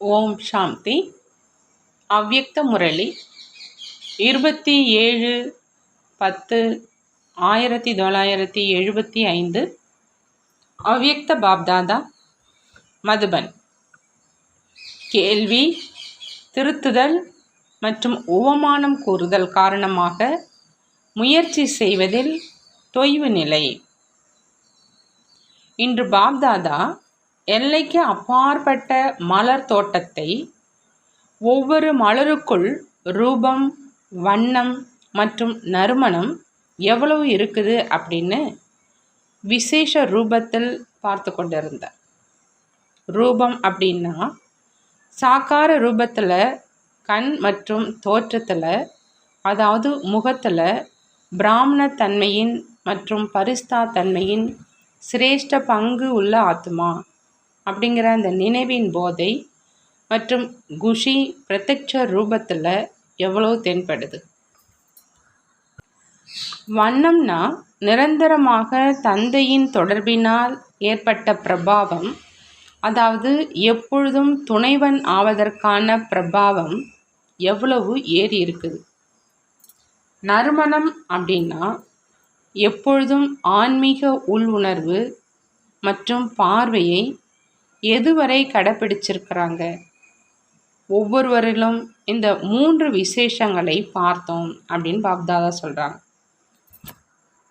ஓம் சாந்தி. அவ்யக்த முரளி இருபத்தி ஏழு பத்து ஆயிரத்தி தொள்ளாயிரத்தி எழுபத்தி ஐந்து அவ்யக்த பாப்தாதா மதுபன். கேள்வி திருத்துதல் மற்றும் உவமானம் கூறுதல் காரணமாக முயற்சி செய்வதில் தொய்வு நிலை. இன்று பாப்தாதா எல்லைக்கு அப்பாற்பட்ட மலர் தோட்டத்தை ஒவ்வொரு மலருக்குள் ரூபம் வண்ணம் மற்றும் நறுமணம் எவ்வளவு இருக்குது அப்படின்னு விசேஷ ரூபத்தில் பார்த்து கொண்டிருந்தார். ரூபம் அப்படின்னா சாக்கார ரூபத்தில் கண் மற்றும் தோற்றத்தில் அதாவது முகத்தில் பிராமண தன்மையின் மற்றும் பரிஸ்தா தன்மையின் சிரேஷ்ட பங்கு உள்ள ஆத்மா அப்படிங்கிற அந்த நினைவின் போதை மற்றும் குஷி பிரத்யட்ச ரூபத்தில் எவ்வளோ தென்படுது? வண்ணம்னா நிரந்தரமாக தந்தையின் தொடர்பினால் ஏற்பட்ட பிரபாவம் அதாவது எப்பொழுதும் துணைவன் ஆவதற்கான பிரபாவம் எவ்வளவு ஏறி இருக்குது? நறுமணம் அப்படின்னா எப்பொழுதும் ஆன்மீக உள் உணர்வு மற்றும் பார்வையை எதுவரை கடைப்பிடிச்சிருக்கிறாங்க? ஒவ்வொருவரிலும் இந்த மூன்று விசேஷங்களை பார்த்தோம் அப்படின்னு பாப்தாதா சொல்கிறாங்க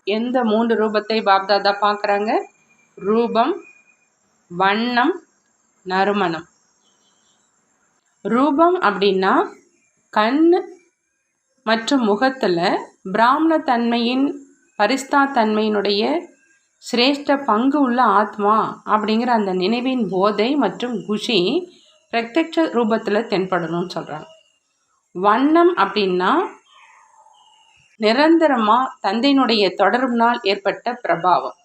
எந்த மூன்று ரூபத்தை பாப்தாதா பார்க்குறாங்க? ரூபம் வண்ணம் நறுமணம். ரூபம் அப்படின்னா கண் மற்றும் முகத்தில் பிராமண தன்மையின் பரிஸ்தா தன்மையினுடைய சிரேஷ்ட பங்கு உள்ள ஆத்மா அப்படிங்கிற அந்த நினைவின் போதை மற்றும் குஷி பிரத்யட்ச ரூபத்தில் தென்படணும்னு சொல்கிறாங்க வண்ணம் அப்படின்னா நிரந்தரமாக தந்தையினுடைய தொடர்பினால் ஏற்பட்ட பிரபாவம்.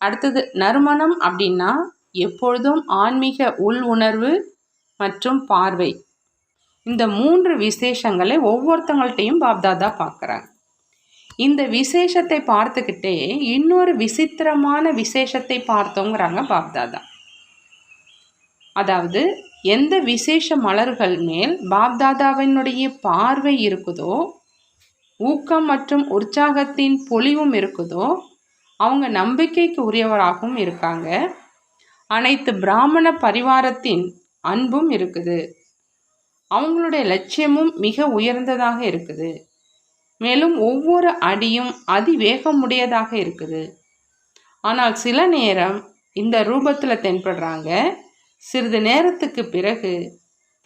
அடுத்தது நறுமணம் அப்படின்னா எப்பொழுதும் ஆன்மீக உள் உணர்வு மற்றும் பார்வை. இந்த மூன்று விசேஷங்களை ஒவ்வொருத்தங்கள்ட்டையும் பாப்தாதா பார்க்குறாங்க இந்த விசேஷத்தை பார்த்துக்கிட்டே இன்னொரு விசித்திரமான விசேஷத்தை பார்த்தோங்கிறாங்க பாப்தாதா. அதாவது எந்த விசேஷ மலர்கள் மேல் பாப்தாதாவினுடைய பார்வை இருக்குதோ ஊக்கம் மற்றும் உற்சாகத்தின் பொலிவும் இருக்குதோ அவங்க நம்பிக்கைக்கு உரியவராகவும் இருக்காங்க. அனைத்து பிராமண பரிவாரத்தின் அன்பும் இருக்குது. அவங்களுடைய லட்சியமும் மிக உயர்ந்ததாக இருக்குது. மேலும் ஒவ்வொரு அடியும் அதிவேகமுடையதாக இருக்குது. ஆனால் சில நேரம் இந்த ரூபத்தில் தென்படுறாங்க. சிறிது நேரத்துக்கு பிறகு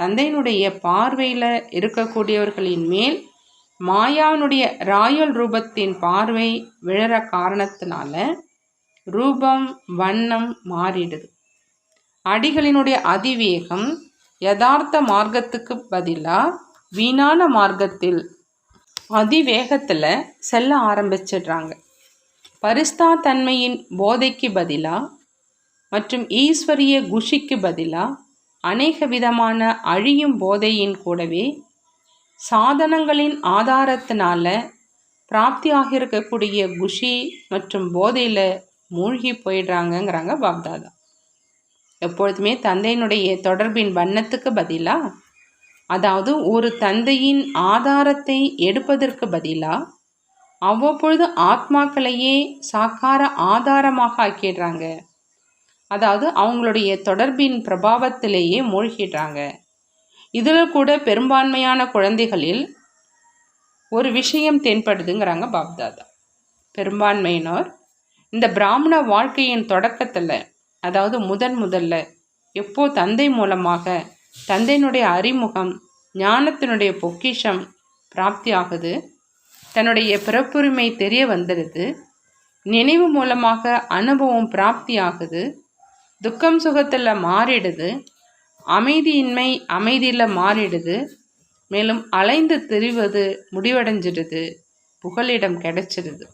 தந்தையினுடைய பார்வையில் இருக்கக்கூடியவர்களின் மேல் மாயாவினுடைய ராயல் ரூபத்தின் பார்வை விழற காரணத்தினால ரூபம் வண்ணம் மாறிடுது. அடிகளினுடைய அதிவேகம் யதார்த்த மார்க்கத்துக்கு பதிலாக வீணான மார்க்கத்தில் அதிவேகத்தில் செல்ல ஆரம்பிச்சிடுறாங்க. பரிஸ்தா தன்மையின் போதைக்கு பதிலாக மற்றும் ஈஸ்வரிய குஷிக்கு பதிலாக அநேக விதமான அழியும் போதையின் கூடவே சாதனங்களின் ஆதாரத்தினால பிராப்தியாக இருக்கக்கூடிய குஷி மற்றும் போதையில் மூழ்கி போயிடுறாங்கங்கிறாங்க பாப்தாதா. எப்பொழுதுமே தந்தையினுடைய தொடர்பின் வண்ணத்துக்கு பதிலாக அதாவது ஒரு தந்தையின் ஆதாரத்தை எடுப்பதற்கு பதிலாக அவ்வப்பொழுது ஆத்மாக்களையே சாக்கார ஆதாரமாக ஆக்கிடுறாங்க. அதாவது அவங்களுடைய தொடர்பின் பிரபாவத்திலேயே மூழ்கிடுறாங்க. இதில் கூட பெரும்பான்மையான குழந்தைகளில் ஒரு விஷயம் தென்படுதுங்கிறாங்க பாப்தாதா. பெரும்பான்மையினர் இந்த பிராமண வாழ்க்கையின் தொடக்கத்தில் அதாவது முதன் முதல்ல எப்போ தந்தை மூலமாக தந்தையினுடைய அறிமுகம் ஞானத்தினுடைய பொக்கிஷம் பிராப்தி ஆகுது தன்னுடைய பிறப்புரிமை தெரிய வந்துடுது நினைவு மூலமாக அனுபவம் பிராப்தி ஆகுது துக்கம் சுகத்தில் மாறிடுது. அமைதியின்மை அமைதியில் மாறிடுது. மேலும் அலைந்து திரிவது முடிவடைஞ்சிடுது. புகலிடம் கிடைச்சிடுது.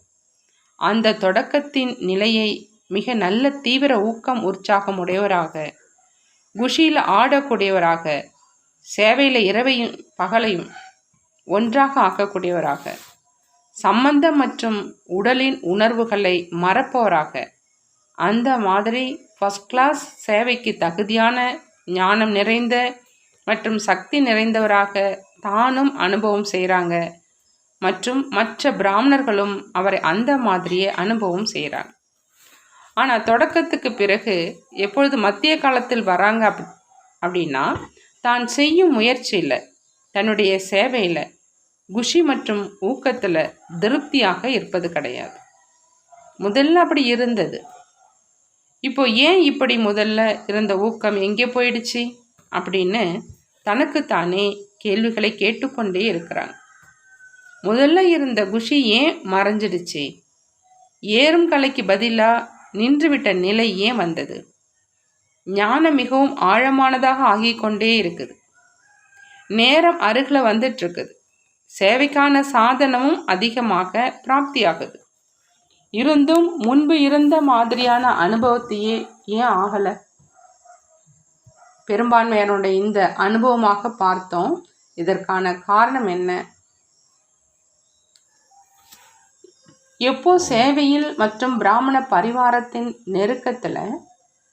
அந்த தொடக்கத்தின் நிலையை மிக நல்ல தீவிர ஊக்கம் உற்சாகம் உடையவராக குஷியில் ஆடக்கூடியவராக சேவையில் இரவையும் பகலையும் ஒன்றாக ஆக்கக்கூடியவராக சம்பந்தம் மற்றும் உடலின் உணர்வுகளை மறப்பவராக அந்த மாதிரி ஃபஸ்ட் கிளாஸ் சேவைக்கு தகுதியான ஞானம் நிறைந்த மற்றும் சக்தி நிறைந்தவராக தானும் அனுபவம் செய்கிறாங்க. மற்றும் மற்ற பிராமணர்களும் அவரை அந்த மாதிரியே அனுபவம் செய்கிறாங்க. ஆனால் தொடக்கத்துக்கு பிறகு எப்பொழுது மத்திய காலத்தில் வராங்க அப் அப்படின்னா தான் செய்யும் முயற்சியில் தன்னுடைய சேவையில் குஷி மற்றும் ஊக்கத்தில் திருப்தியாக இருப்பது கிடையாது. முதல்ல அப்படி இருந்தது. இப்போ ஏன் இப்படி முதல்ல இருந்த ஊக்கம் எங்கே போயிடுச்சு? அப்படின்னு தனக்குத்தானே கேள்விகளை கேட்டுக்கொண்டே இருக்கிறாங்க. முதல்ல இருந்த குஷி ஏன் மறைஞ்சிடுச்சு? ஏறும் கலைக்கு பதிலாக நின்றுவிட்ட நிலை ஏன் வந்தது? ஞானம் மிகவும் ஆழமானதாக ஆகிக்கொண்டே இருக்குது. நேரம் அருகில் வந்துட்டு இருக்குது சேவைக்கான சாதனமும் அதிகமாக பிராப்தியாகுது. இருந்தும் முன்பு இருந்த மாதிரியான அனுபவத்தையே ஏன் ஆகலை? பெரும்பான்மையானுடைய இந்த அனுபவமாக பார்த்தோம். இதற்கான காரணம் என்ன? எப்போ சேவையில் மற்றும் பிராமண பரிவாரத்தின் நெருக்கத்தில்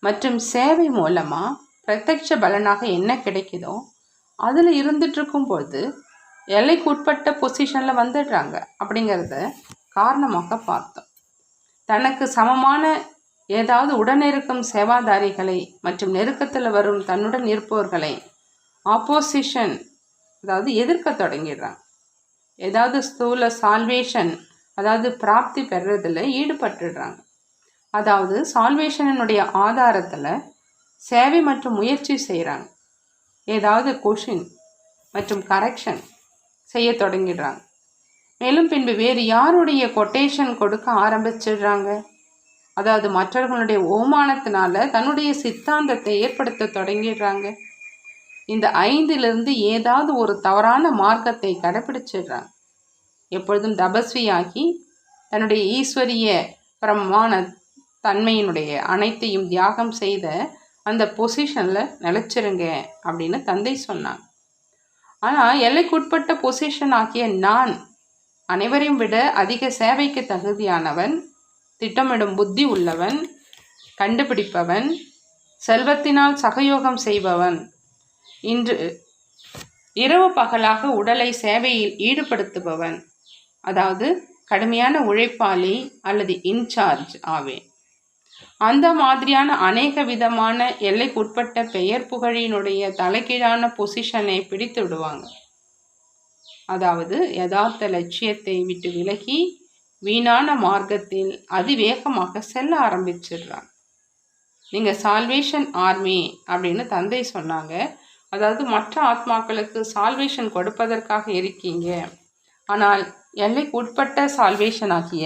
மற்றும் சேவை மூலமாக பிரத்யட்ச பலனாக என்ன கிடைக்குதோ அதில் இருந்துட்டு இருக்கும்போது எல்லைக்குட்பட்ட பொசிஷனில் வந்துடுறாங்க அப்படிங்கிறத காரணமாக பார்த்தோம். தனக்கு சமமான ஏதாவது உடனிருக்கும் சேவாதாரிகளை மற்றும் நெருக்கத்தில் வரும் தன்னுடன் இருப்பவர்களை ஆப்போசிஷன் அதாவது எதிர்க்க தொடங்கிடுறாங்க. ஏதாவது ஸ்தூல சால்வேஷன் அதாவது பிராப்தி பெறுறதில் ஈடுபட்டுடுறாங்க. அதாவது சால்வேஷனினுடைய ஆதாரத்தில் சேவை மற்றும் முயற்சி செய்கிறாங்க ஏதாவது கொஷின் மற்றும் கரெக்ஷன் செய்ய தொடங்கிடுறாங்க. மேலும் பின்பு வேறு யாருடைய கொட்டேஷன் கொடுக்க ஆரம்பிச்சிடுறாங்க? அதாவது மற்றவர்களுடைய ஓமானத்தினால தன்னுடைய சித்தாந்தத்தை ஏற்படுத்த தொடங்கிடுறாங்க. இந்த ஐந்திலிருந்து ஏதாவது ஒரு தவறான மார்க்கத்தை கடைபிடிச்சிடுறாங்க எப்பொழுதும் தபஸ்வியாகி தன்னுடைய ஈஸ்வரிய பிரமான தன்மையினுடைய அனைத்தையும் தியாகம் செய்த அந்த பொசிஷனில் நிலச்சிருங்க அப்படின்னு தந்தை சொன்னாங்க. ஆனால் எல்லைக்குட்பட்ட பொசிஷன் ஆகிய நான் அனைவரையும் விட அதிக சேவைக்கு தகுதியானவன் திட்டமிடும் புத்தி உள்ளவன் கண்டுபிடிப்பவன் செல்வத்தினால் சகயோகம் செய்பவன். இன்று இரவு பகலாக உடலை சேவையில் ஈடுபடுத்துபவன். அதாவது கடுமையான உழைப்பாளி அல்லது இன்சார்ஜ் ஆவேன். அந்த மாதிரியான அநேக விதமான எல்லைக்குட்பட்ட பெயர் புகழினுடைய தலைகீழான பொசிஷனை பிடித்து விடுவாங்க. அதாவது யதார்த்த லட்சியத்தை விட்டு விலகி வீணான மார்க்கத்தில் அதிவேகமாக செல்ல ஆரம்பிச்சிடுறாங்க. நீங்கள் சால்வேஷன் ஆர்மி அப்படின்னு தந்தை சொன்னாங்க. அதாவது மற்ற ஆத்மாக்களுக்கு சால்வேஷன் கொடுப்பதற்காக இருக்கீங்க. ஆனால் எல்லைக்கு உட்பட்ட சால்வேஷன் ஆகிய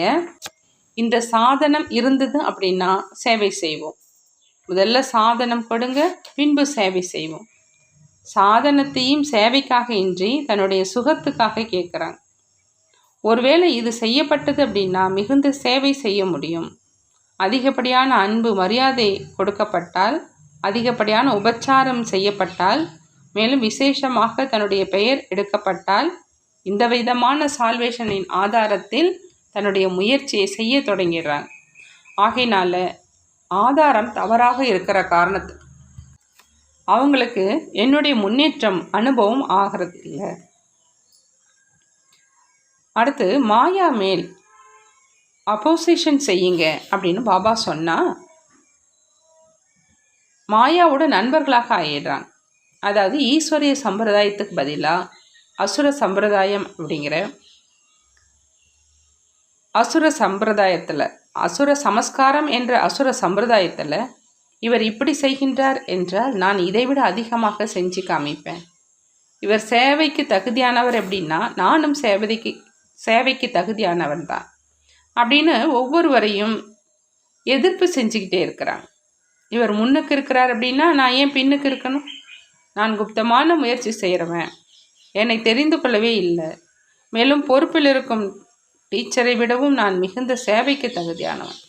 இந்த சாதனம் இருந்தது அப்படின்னா சேவை செய்வோம். முதல்ல சாதனம் கொடுங்க பின்பு சேவை செய்வோம். சாதனத்தையும் சேவைக்காக இன்றி தன்னுடைய சுகத்துக்காக கேட்குறாங்க ஒருவேளை இது செய்யப்பட்டது அப்படின்னா மிகுந்த சேவை செய்ய முடியும். அதிகப்படியான அன்பு மரியாதை கொடுக்கப்பட்டால் அதிகப்படியான உபச்சாரம் செய்யப்பட்டால் மேலும் விசேஷமாக தன்னுடைய பெயர் எடுக்கப்பட்டால் இந்த விதமான சால்வேஷனின் ஆதாரத்தில் தன்னுடைய முயற்சியை செய்ய தொடங்கிடுறாங்க. ஆகையினால ஆதாரம் தவறாக இருக்கிற காரணத்து. அவங்களுக்கு என்னுடைய முன்னேற்றம் அனுபவம் ஆகிறது இல்லை அடுத்து மாயா மேல் அப்போசிஷன் செய்யுங்க அப்படின்னு பாபா சொன்னால் மாயாவோட நண்பர்களாக ஆயிடுறாங்க. அதாவது ஈஸ்வரிய சம்பிரதாயத்துக்கு பதிலாக அசுர சம்பிரதாயம் அப்படிங்கிற அசுர சம்பிரதாயத்தில் அசுர சமஸ்காரம் என்ற அசுர சம்பிரதாயத்தில் இவர் இப்படி செய்கின்றார் என்றால் நான் இதைவிட அதிகமாக செஞ்சு காமிப்பேன். இவர் சேவைக்கு தகுதியானவர் எப்படின்னா நானும் சேவைக்கு சேவைக்கு தகுதியானவன் தான். அப்படின்னு ஒவ்வொருவரையும் எதிர்ப்பு செஞ்சுக்கிட்டே இருக்கிறாங்க. இவர் முன்னுக்கு இருக்கிறார் அப்படின்னா நான் ஏன் பின்னுக்கு இருக்கணும்? நான் குப்தமான முயற்சி செய்கிறவன் என்னை தெரிந்து கொள்ளவே இல்லை. மேலும் பொறுப்பில் இருக்கும் டீச்சரை விடவும் நான் மிகுந்த சேவைக்கு தகுதியானவன்.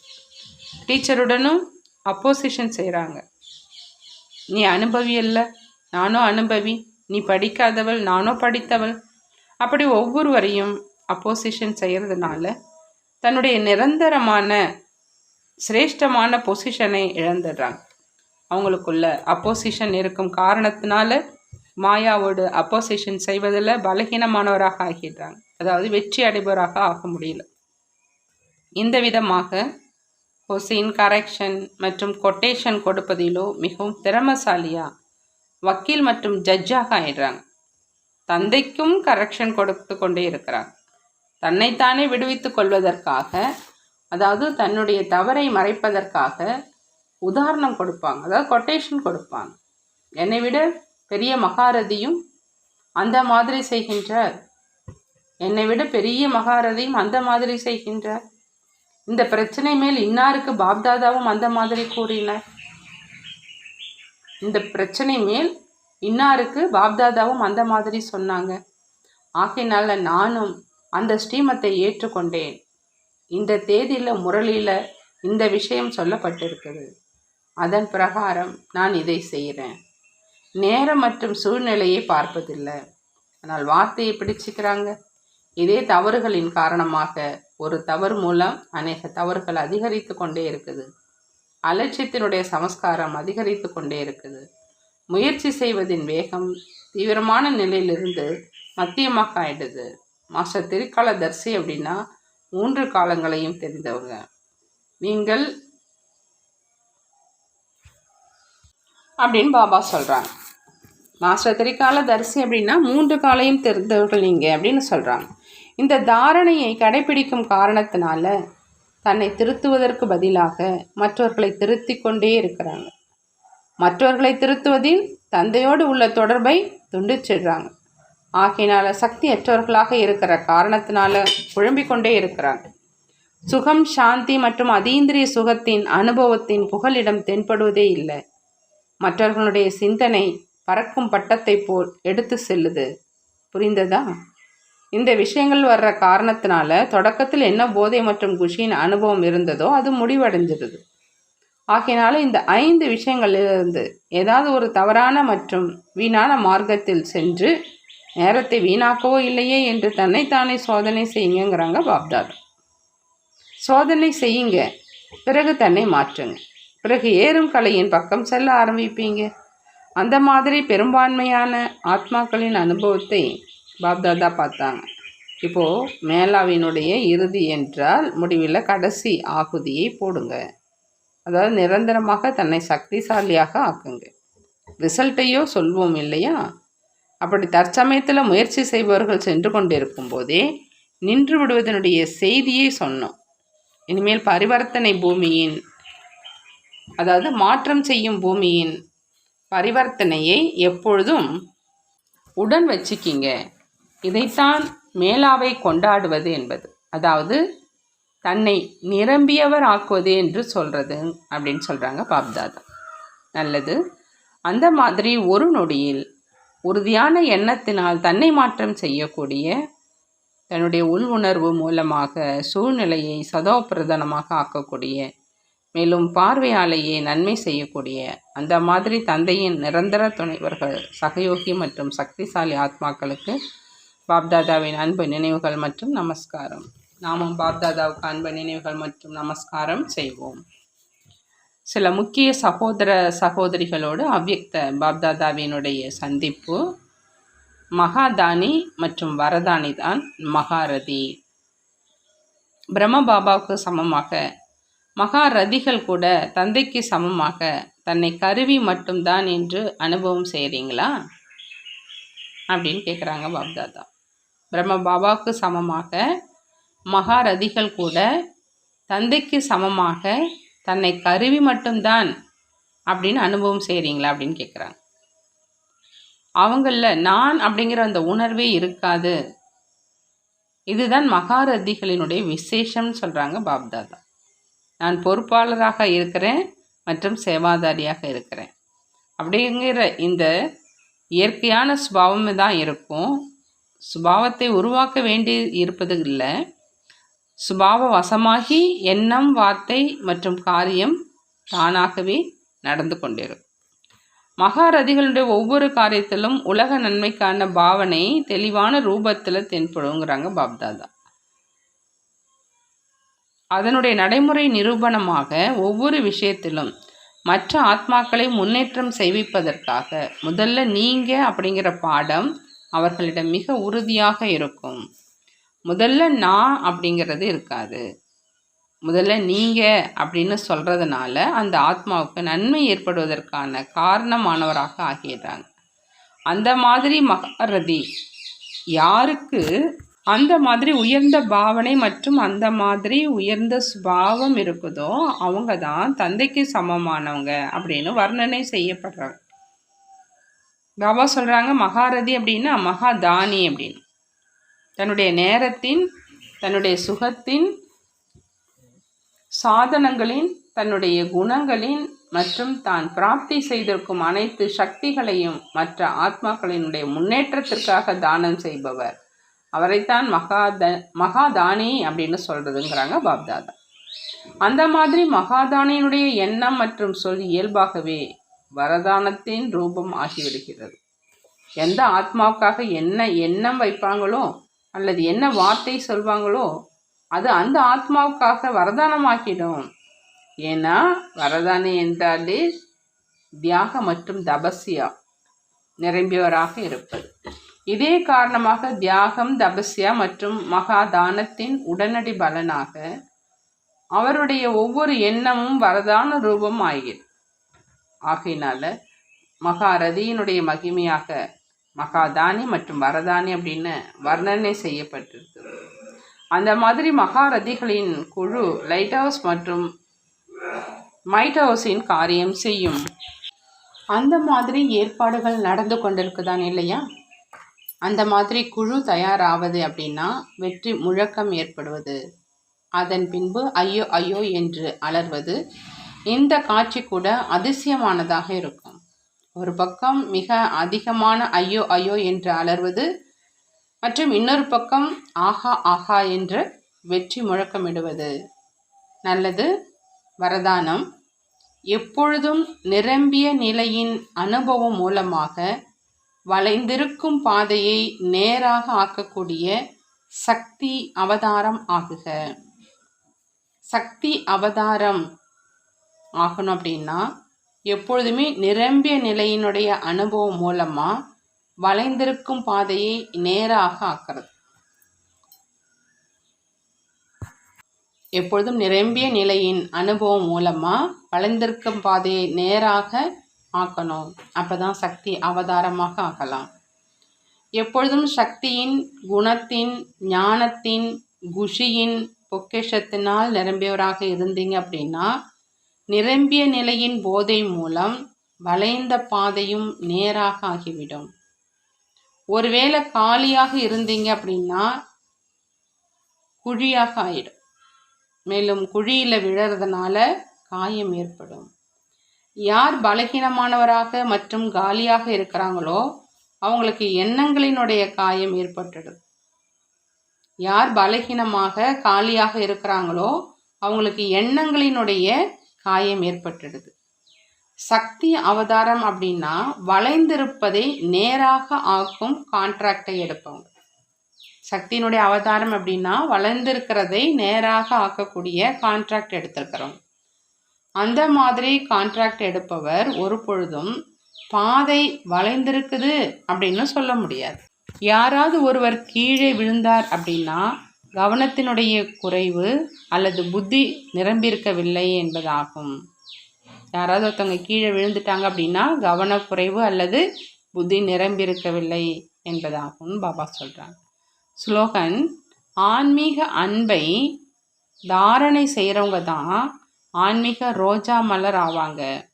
டீச்சருடனும் அப்போசிஷன் செய்கிறாங்க நீ அனுபவி அல்ல. நானும் அனுபவி. நீ படிக்காதவள். நானோ படித்தவள். அப்படி ஒவ்வொருவரையும் அப்போசிஷன் செய்கிறதுனால தன்னுடைய நிரந்தரமான சிரேஷ்டமான பொசிஷனை இழந்துடுறாங்க. அவங்களுக்குள்ள அப்போசிஷன் இருக்கும் காரணத்தினால மாயாவோடு அப்போசிஷன் செய்வதில் பலகீனமானவராக ஆகிடுறாங்க. அதாவது வெற்றி அடைபவராக ஆக முடியல. இந்த விதமாக கொசின் கரெக்ஷன் மற்றும் கொட்டேஷன் கொடுப்பதிலோ மிகவும் திறமசாலியாக வக்கீல் மற்றும் ஜட்ஜாக ஆயிடுறாங்க. தந்தைக்கும் கரெக்ஷன் கொடுத்து கொண்டே இருக்கிறாங்க. தன்னைத்தானே விடுவித்துக் கொள்வதற்காக அதாவது தன்னுடைய தவறை மறைப்பதற்காக உதாரணம் கொடுப்பாங்க. அதாவது கொட்டேஷன் கொடுப்பாங்க. என்னை விட பெரிய மகாரதியும் அந்த மாதிரி செய்கின்றார். என்னை விட பெரிய மகாரதியும் அந்த மாதிரி செய்கின்றார். இந்த பிரச்சனை மேல் இன்னாருக்கு பாப்தாதாவும் அந்த மாதிரி கூறினார்? இந்த பிரச்சனை மேல் இன்னாருக்கு பாப்தாதாவும் அந்த மாதிரி சொன்னாங்க. ஆகையினால நானும் அந்த ஸ்ரீமத்தை ஏற்றுக்கொண்டேன். இந்த தேதியில் முரளியில் இந்த விஷயம் சொல்லப்பட்டிருக்குது அதன் பிரகாரம் நான் இதை செய்கிறேன். நேரம் மற்றும் சூழ்நிலையை பார்ப்பதில்லை. ஆனால் வார்த்தையை பிடிச்சிக்கிறாங்க. இதே தவறுகளின் காரணமாக ஒரு தவறு மூலம் அநேக தவறுகள் அதிகரித்து கொண்டே இருக்குது. அலட்சியத்தினுடைய சமஸ்காரம் அதிகரித்து கொண்டே இருக்குது. முயற்சி செய்வதின் வேகம் தீவிரமான நிலையிலிருந்து மத்தியமாக ஆயிடுது மாஸ்டர் திரிகால தரிசி அப்படின்னா மூன்று காலங்களையும் தெரிந்தவங்க. நீங்கள் அப்படின்னு பாபா சொல்கிறாங்க மாஸ்டர் திரிகால தரிசி அப்படின்னா மூன்று காலையும் தெரிந்தவர்கள் நீங்கள் அப்படின்னு சொல்கிறாங்க இந்த தாரணையை கடைபிடிக்கும் காரணத்தினால தன்னை திருத்துவதற்கு பதிலாக மற்றவர்களை திருத்தி கொண்டே இருக்கிறாங்க. மற்றவர்களை திருத்துவதில் தந்தையோடு உள்ள தொடர்பை துண்டிச்சிடுறாங்க. ஆகையினால சக்தியற்றவர்களாக இருக்கிற காரணத்தினால குழம்பிக் கொண்டே இருக்கிறாங்க. சுகம் சாந்தி மற்றும் அதீந்திரிய சுகத்தின் அனுபவத்தின் புகலிடம் தென்படுவதே இல்லை. மற்றவர்களுடைய சிந்தனை பறக்கும் பட்டத்தை போல் எடுத்து செல்லுது. புரிந்ததா? இந்த விஷயங்கள் வர்ற காரணத்தினால தொடக்கத்தில் என்ன போதை மற்றும் குஷியின் அனுபவம் இருந்ததோ அது முடிவடைஞ்சிருது ஆகையினால இந்த ஐந்து விஷயங்களிலிருந்து ஏதாவது ஒரு தவறான மற்றும் வீணான மார்க்கத்தில் சென்று நேரத்தை வீணாக்கவோ இல்லையே என்று தன்னைத்தானே சோதனை செய்யுங்கிறாங்க பாப்தாதா சோதனை செய்யுங்க. பிறகு தன்னை மாற்றுங்க. பிறகு ஏறும் கலையின் பக்கம் செல்ல ஆரம்பிப்பீங்க. அந்த மாதிரி பெரும்பான்மையான ஆத்மாக்களின் அனுபவத்தை பாப்தாதா பார்த்தாங்க இப்போது மேலாவினுடைய இறுதி என்றால் முடிவில் கடைசி ஆகுதியை போடுங்க. அதாவது நிரந்தரமாக தன்னை சக்திசாலியாக ஆக்குங்க. ரிசல்ட்டையோ சொல்வோம் இல்லையா? அப்படி தற்சமயத்தில் முயற்சி செய்பவர்கள் சென்று கொண்டிருக்கும் போதே நின்று விடுவதனுடைய செய்தியை சொன்னோம். இனிமேல் பரிவர்த்தனை பூமியின் அதாவது மாற்றம் செய்யும் பூமியின் பரிவர்த்தனையை எப்பொழுதும் உடன் வச்சுக்கிங்க. இதைத்தான் மேலாவை கொண்டாடுவது என்பது. அதாவது தன்னை நிரம்பியவர் ஆக்குவது என்று சொல்கிறது அப்படின்னு சொல்கிறாங்க பாப்தாதா. நல்லது. அந்த மாதிரி ஒரு நொடியில் உறுதியான எண்ணத்தினால் தன்னை மாற்றம் செய்யக்கூடிய தன்னுடைய உள் உணர்வு மூலமாக சூழ்நிலையை சதோபிரதானமாக ஆக்கக்கூடிய மேலும் பார்வையாலேயே நன்மை செய்யக்கூடிய அந்த மாதிரி தந்தையின் நிரந்தர துணைவர்கள் சகயோகி மற்றும் சக்திசாலி ஆத்மாக்களுக்கு பாப்தாதாவின் அன்பு நினைவுகள் மற்றும் நமஸ்காரம். நாமும் பாப்தாதாவுக்கு அன்பு நினைவுகள் மற்றும் நமஸ்காரம் செய்வோம். சில முக்கிய சகோதர சகோதரிகளோடு அவ்யக்த பாப்தாதாவினுடைய சந்திப்பு. மகாதானி மற்றும் வரதானி தான் மகாரதி. பிரம்ம பாபாவுக்கு சமமாக மகாரதிகள் கூட தந்தைக்கு சமமாக தன்னை கருவி மட்டும்தான் என்று அனுபவம் செய்கிறீங்களா அப்படின்னு கேட்குறாங்க பாப்தாதா. பிரம்ம பாபாவுக்கு சமமாக மகாரதிகள் கூட தந்தைக்கு சமமாக தன்னை கருவி மட்டும்தான் அப்படின்னு அனுபவம் செய்கிறீங்களா அப்படின்னு கேட்குறாங்க அவங்களில் நான் அப்படிங்கிற அந்த உணர்வே இருக்காது. இதுதான் மகாரதிகளினுடைய விசேஷம்னு சொல்கிறாங்க பாப்தாதா. நான் பொறுப்பாளராக இருக்கிறேன் மற்றும் சேவாதாரியாக இருக்கிறேன். அப்படிங்கிற இந்த இயற்கையான சுபாவம் தான் இருக்கும். சுபாவத்தை உருவாக்க வேண்டி இருப்பது இல்லை. சுபாவ வசமாகி எண்ணம் வார்த்தை மற்றும் காரியம் தானாகவே நடந்து கொண்டிருக்கும். மகாரதிகளுடைய ஒவ்வொரு காரியத்திலும் உலக நன்மைக்கான பாவனை தெளிவான ரூபத்தில் தென்படுங்கிறாங்க பாப்தாதா. அதனுடைய நடைமுறை நிரூபணமாக ஒவ்வொரு விஷயத்திலும் மற்ற ஆத்மாக்களை முன்னேற்றம் செய்விப்பதற்காக முதல்ல நீங்க அப்படிங்கிற பாடம் அவர்களிடம் மிக உறுதியாக இருக்கும். முதல்ல நான் அப்படிங்கிறது இருக்காது. முதல்ல நீங்க அப்படின்னு சொல்றதுனால அந்த ஆத்மாவுக்கு நன்மை ஏற்படுவதற்கான காரணமானவராக ஆகிடுறாங்க. அந்த மாதிரி மகாரதி யாருக்கு அந்த மாதிரி உயர்ந்த பாவனை மற்றும் அந்த மாதிரி உயர்ந்த சுபாவம் இருக்குதோ அவங்க தான் தந்தைக்கு சமமானவங்க அப்படின்னு வர்ணனை செய்யப்படுறாங்க. பாபா சொல்கிறாங்க மகாரதி அப்படின்னா மகாதானி அப்படின்னு. தன்னுடைய நேரத்தின் தன்னுடைய சுகத்தின் சாதனங்களின் தன்னுடைய குணங்களின் மற்றும் தான் பிராப்தி செய்திருக்கும் அனைத்து சக்திகளையும் மற்ற ஆத்மாக்களினுடைய முன்னேற்றத்திற்காக தானம் செய்பவர். அவரைத்தான் மகாத மகாதானி அப்படின்னு சொல்கிறதுங்கிறாங்க பாப்தாதா. அந்த மாதிரி மகாதானியினுடைய எண்ணம் மற்றும் சொல் இயல்பாகவே வரதானத்தின் ரூபம் ஆகிவிடுகிறது. எந்த ஆத்மாவுக்காக என்ன எண்ணம் வைப்பாங்களோ அல்லது என்ன வார்த்தை சொல்வாங்களோ அது அந்த ஆத்மாவுக்காக வரதானமாகிடும். ஏன்னா வரதானி என்றாலே தியாக மற்றும் தபஸ்யா நிரம்பியவராக இருப்பது. இதே காரணமாக தியாகம் தபஸ்யா மற்றும் மகாதானத்தின் உடனடி பலனாக அவருடைய ஒவ்வொரு எண்ணமும் வரதான ரூபம் ஆகிறது ஆகையினால மகாரதியினுடைய மகிமையாக மகாதானி மற்றும் வரதானி அப்படின்னு வர்ணனை செய்யப்பட்டிருக்கு அந்த மாதிரி மகாரதிகளின் குழு லைட் ஹவுஸ் மற்றும் மைட் ஹவுஸின் காரியம் செய்யும். அந்த மாதிரி ஏற்பாடுகள் நடந்து கொண்டிருக்குதான் இல்லையா? அந்த மாதிரி குழு தயாராவது அப்படின்னா வெற்றி முழக்கம் ஏற்படுவது. அதன் பின்பு ஐயோ ஐயோ என்று அலர்வது இந்த காட்சி கூட அதிசயமானதாக இருக்கும். ஒரு பக்கம் மிக அதிகமான ஐயோ ஐயோ என்று அலர்வது மற்றும் இன்னொரு பக்கம் ஆஹா ஆஹா என்று வெற்றி முழக்கமிடுவது. நல்லது. வரதானம். எப்பொழுதும் நிரம்பிய நிலையின் அனுபவம் மூலமாக வளைந்திருக்கும் பாதையை நேராக ஆக்கக்கூடிய சக்தி அவதாரம் ஆகுக. சக்தி அவதாரம் ஆகணும் அப்படின்னா எப்பொழுதுமே நிரம்பிய நிலையினுடைய அனுபவம் மூலமாக வளைந்திருக்கும் பாதையை நேராக ஆக்கிறது. எப்பொழுதும் நிரம்பிய நிலையின் அனுபவம் மூலமாக வளைந்திருக்கும் பாதையை நேராக ஆக்கணும். அப்போ தான் சக்தி அவதாரமாக ஆகலாம். எப்பொழுதும் சக்தியின் குணத்தின் ஞானத்தின் குஷியின் பொக்கேஷத்தினால் நிரம்பியவராக இருந்தீங்க அப்படின்னா நிரம்பிய நிலையின் போதை மூலம் வளைந்த பாதையும் நேராக ஆகிவிடும். ஒருவேளை காலியாக இருந்தீங்க அப்படின்னா குழியாக ஆயிடும். மேலும் குழியில் விழறதுனால காயம் ஏற்படும். யார் பலகீனமானவராக மற்றும் காலியாக இருக்கிறாங்களோ அவங்களுக்கு எண்ணங்களினுடைய காயம் ஏற்பட்டுடும். யார் பலகீனமாக காலியாக இருக்கிறாங்களோ அவங்களுக்கு எண்ணங்களினுடைய காயம் ஏற்பட்டுடுது. சக்தி அவதாரம் அப்படின்னா வளைந்திருப்பதை நேராக ஆக்கும் கான்ட்ராக்டை எடுப்பவங்க. சக்தியினுடைய அவதாரம் அப்படின்னா வளைந்திருக்கிறதை நேராக ஆக்கக்கூடிய கான்ட்ராக்ட் எடுத்திருக்கிறவங்க. அந்த மாதிரி கான்ட்ராக்ட் எடுப்பவர் ஒரு பொழுதும் பாதை வளைந்திருக்குது அப்படின்னு சொல்ல முடியாது. யாராவது ஒருவர் கீழே விழுந்தார் அப்படின்னா கவனத்தினுடைய குறைவு அல்லது புத்தி நிரம்பியிருக்கவில்லை என்பதாகும். யாராவது ஒருத்தவங்க கீழே விழுந்துட்டாங்க அப்படின்னா கவனக்குறைவு அல்லது புத்தி நிரம்பியிருக்கவில்லை என்பதாகும் பாபா சொல்கிறாங்க ஸ்லோகன் ஆன்மீக அன்பை தாரணை செய்கிறவங்க தான் ஆன்மீக ரோஜா மலர் ஆவாங்க.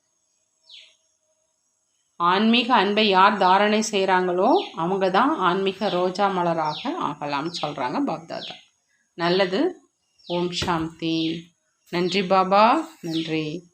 ஆன்மீக அன்பை யார் தாரணை செய்கிறாங்களோ அவங்க தான் ஆன்மீக ரோஜா மலராக ஆகலாம்னு சொல்கிறாங்க பாப்தாதா. நல்லது. ஓம் சாந்தி. நன்றி பாபா. நன்றி.